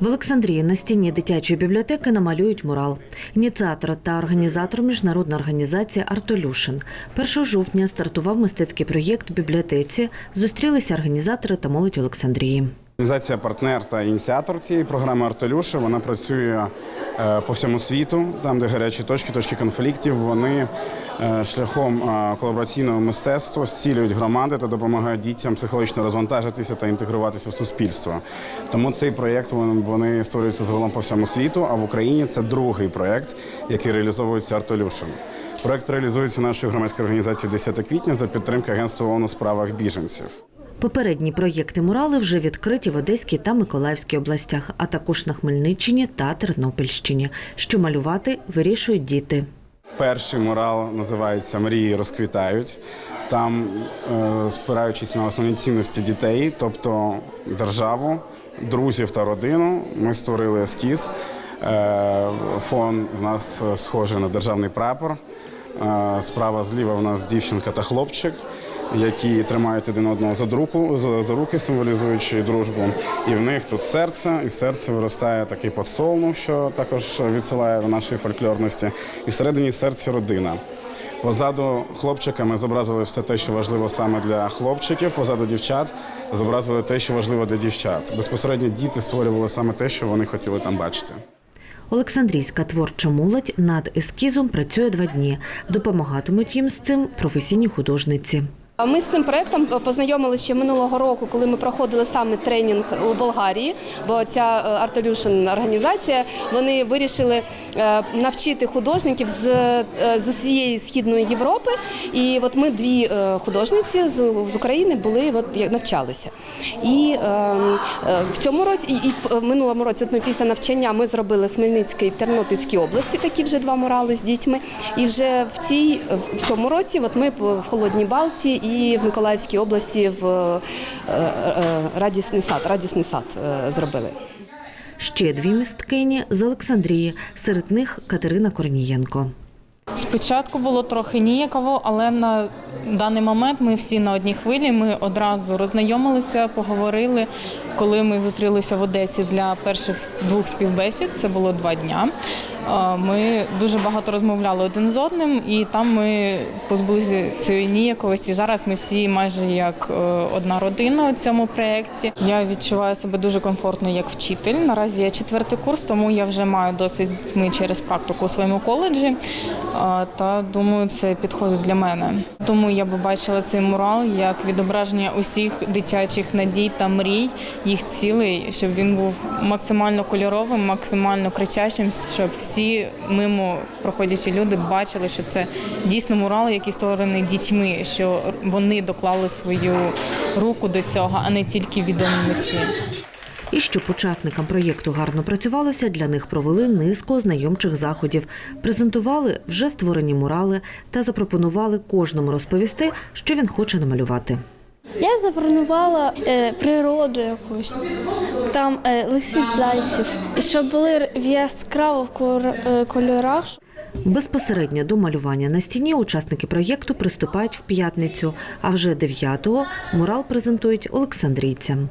В Олександрії на стіні дитячої бібліотеки намалюють мурал. Ініціатор та організатор міжнародна організація Артолюшин. 1 жовтня стартував мистецький проєкт в бібліотеці. Зустрілися організатори та молодь Олександрії. Організація партнер та ініціатор цієї програми Артелюша. Вона працює е, по всьому світу, там, де гарячі точки, точки конфліктів. Вони е, шляхом е, колабораційного мистецтва зцілюють громади та допомагають дітям психологічно розвантажитися та інтегруватися в суспільство. Тому цей проєкт вони, створюються загалом по всьому світу. А в Україні це другий проєкт, який реалізовується Артелюшем. Проєкт реалізується нашою громадською організацією 10 квітня за підтримки Агентства ООН у справах біженців. Попередні проєкти мурали вже відкриті в Одеській та Миколаївській областях, а також на Хмельниччині та Тернопільщині. Що малювати вирішують діти. Перший мурал називається Мрії розквітають. Там, е, спираючись на основні цінності дітей, тобто державу, друзів та родину, ми створили ескіз. Е, Фон в нас е, схожий на державний прапор. Справа зліва в нас дівчинка та хлопчик, які тримають один одного за, друку, за, руки, символізуючи дружбу. І в них тут серце, і з серця виростає такий подсолнух, що також відсилає до нашої фольклорності. І всередині серця родина. Позаду хлопчика ми зобразили все те, що важливо саме для хлопчиків. Позаду дівчат зобразили те, що важливо для дівчат. Безпосередньо діти створювали саме те, що вони хотіли там бачити. Олександрійська творча молодь над ескізом працює два дні. Допомагатимуть їм з цим професійні художниці. Ми з цим проєктом познайомилися ще минулого року, коли ми проходили саме тренінг у Болгарії. Бо ця Art Illusion організація вони вирішили е, навчити художників з, е, з усієї східної Європи. І от ми дві е, художниці з, з України були от навчалися. І е, е, в цьому році, і, в минулому році, от ми після навчання ми зробили Хмельницькій Тернопільській області такі вже два мурали з дітьми. І вже в цій в цьому році, от ми в холодній балці і в Миколаївській області в е, е, радісний сад, радісний сад е, зробили. Ще дві місткині з Олександрії. Серед них Катерина Корнієнко. Спочатку було трохи ніяково, але на даний момент ми всі на одній хвилі. Ми одразу роззнайомилися, поговорили. Коли ми зустрілися в Одесі для перших двох співбесід, це було два дня. е, Ми дуже багато розмовляли один з одним, і там ми позбулися цієї ніяковості. Зараз ми всі майже як е, одна родина у цьому проєкті. Я відчуваю себе дуже комфортно як вчитель. Наразі я четвертий курс, тому я вже маю досвід з дітьми через практику у своєму коледжі. Е, Та думаю, це підходить для мене. Тому я би бачила цей мурал як відображення усіх дитячих надій та мрій, їх цілей, щоб він був максимально кольоровим, максимально кричащим, щоб всі мимо проходячі люди бачили, що це дійсно мурал, який створений дітьми, що вони доклали свою руку до цього, а не тільки відомі митці. І щоб учасникам проєкту гарно працювалося, для них провели низку знайомчих заходів, презентували вже створені мурали та запропонували кожному розповісти, що він хоче намалювати. Я запропонувала е, природу якусь, там е, лисиць зайців, і щоб були в яскраво в е, кольорах. Безпосередньо до малювання на стіні учасники проєкту приступають в п'ятницю, а вже 9-го мурал презентують олександрійцям.